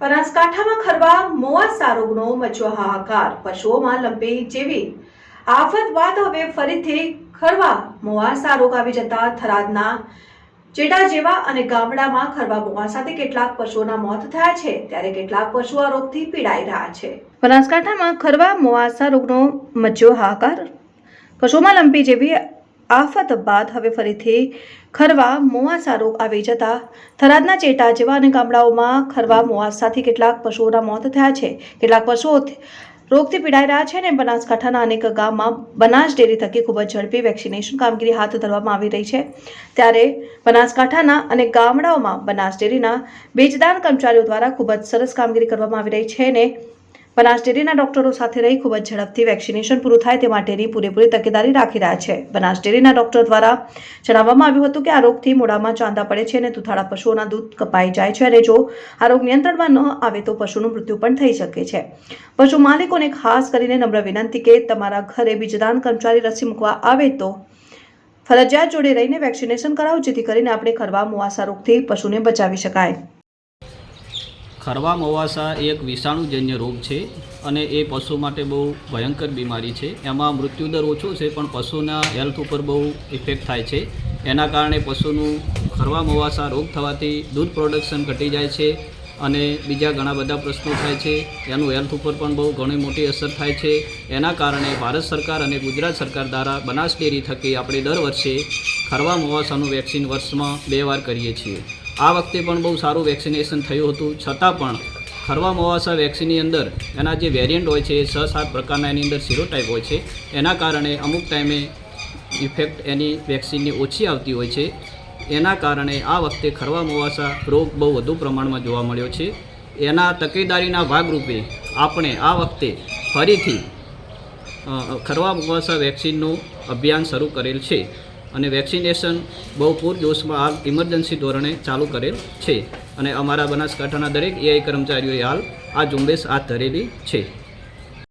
બનાસકાંઠામાં ખરવા મોવાસા રોગનો મચ્યો હાહાકાર. પશુઓમાં લંપી જેવી આફત બાદ હવે ફરીથી ખરવા મોવાસા રોગ આવી જતા થરાદના ચેટા જેવા અને ગામડામાં ખરવા મોવાસાથી કેટલાક પશુઓના મોત થયા છે. ત્યારે કેટલાક પશુઓ આ રોગથી પીડાઈ રહ્યા છે. બનાસકાંઠામાં ખરવા મોવાસા રોગનો મચ્યો હાહાકાર. પશુઓમાં લંપી જેવી આફત બાદ હવે ફરીથી ખરવા મોવાસા રોગ આવી જતા થરાદના ચેટા જેવા અને ગામડાઓમાં ખરવા મોવાસાથી કેટલાક પશુઓના મોત થયા છે. કેટલાક પશુઓ રોગથી પીડાઈ રહ્યા છે અને બનાસકાંઠાના અનેક ગામમાં બનાસ ડેરી થકી ખૂબ જ ઝડપી વેક્સિનેશન કામગીરી હાથ ધરવામાં આવી રહી છે. ત્યારે બનાસકાંઠાના અને ગામડાઓમાં બનાસ ડેરીના બીજદાન કર્મચારીઓ દ્વારા ખૂબ જ સરસ કામગીરી કરવામાં આવી રહી છે અને બનાસ ડેરીના ડોક્ટરો સાથે રહી ખૂબ જ ઝડપથી વેક્સિનેશન પૂરું થાય તે માટેની પૂરેપૂરી તકેદારી રાખી રહ્યા છે. બનાસ ડેરીના ડોક્ટર દ્વારા જણાવવામાં આવ્યું હતું કે આ રોગથી મોઢામાં ચાંદા પડે છે અને દુધાળા પશુઓના દૂધ કપાઈ જાય છે અને જો આ રોગ નિયંત્રણમાં ન આવે તો પશુનું મૃત્યુ પણ થઈ શકે છે. પશુ માલિકોને ખાસ કરીને નમ્ર વિનંતી કે તમારા ઘરે બીજદાન કર્મચારી રસી મૂકવા આવે તો ફરજિયાત જોડે રહીને વેક્સિનેશન કરાવો, જેથી કરીને આપણે ખરવા મુવાસા રોગથી પશુને બચાવી શકાય. ખરવા મોવાસા એક વિષાણુજન્ય રોગ છે અને એ પશુ માટે બહુ ભયંકર બીમારી છે. એમાં મૃત્યુદર ઓછો છે, પણ પશુના હેલ્થ ઉપર બહુ ઇફેક્ટ થાય છે. એના કારણે પશુનું ખરવા મોવાસા રોગ થવાથી દૂધ પ્રોડક્શન ઘટી જાય છે અને બીજા ઘણા બધા પ્રશ્નો થાય છે. એનું હેલ્થ ઉપર પણ બહુ ઘણી મોટી અસર થાય છે. એના કારણે ભારત સરકાર અને ગુજરાત સરકાર દ્વારા બનાસ ડેરી થકી આપણે દર વર્ષે ખરવા મોવાસાનું વેક્સિન વર્ષમાં બે વાર કરીએ છીએ. આ વખતે પણ બહુ સારું વેક્સિનેશન થયું હતું. છતાં પણ ખરવા મોવાસા વેક્સિનની અંદર એના જે વેરિયન્ટ હોય છે એ છ સાત પ્રકારના એની અંદર સિરોટાઈપ હોય છે. એના કારણે અમુક ટાઈમે ઇફેક્ટ એની વેક્સિનની ઓછી આવતી હોય છે. એના કારણે આ વખતે ખરવા મોવાસા રોગ બહુ વધુ પ્રમાણમાં જોવા મળ્યો છે. એના તકેદારીના ભાગરૂપે આપણે આ વખતે ફરીથી ખરવા મોવાસા વેક્સિનનું અભિયાન શરૂ કરેલ છે. અને વેક્સિનેશન બહુ પૂરજોશમાં હાલ ઇમરજન્સી ધોરણે ચાલુ કરેલ છે. અને અમારા બનાસકાંઠાના દરેક એઆઈ કર્મચારીઓએ હાલ આ ઝુંબેશ હાથ ધરેલી છે.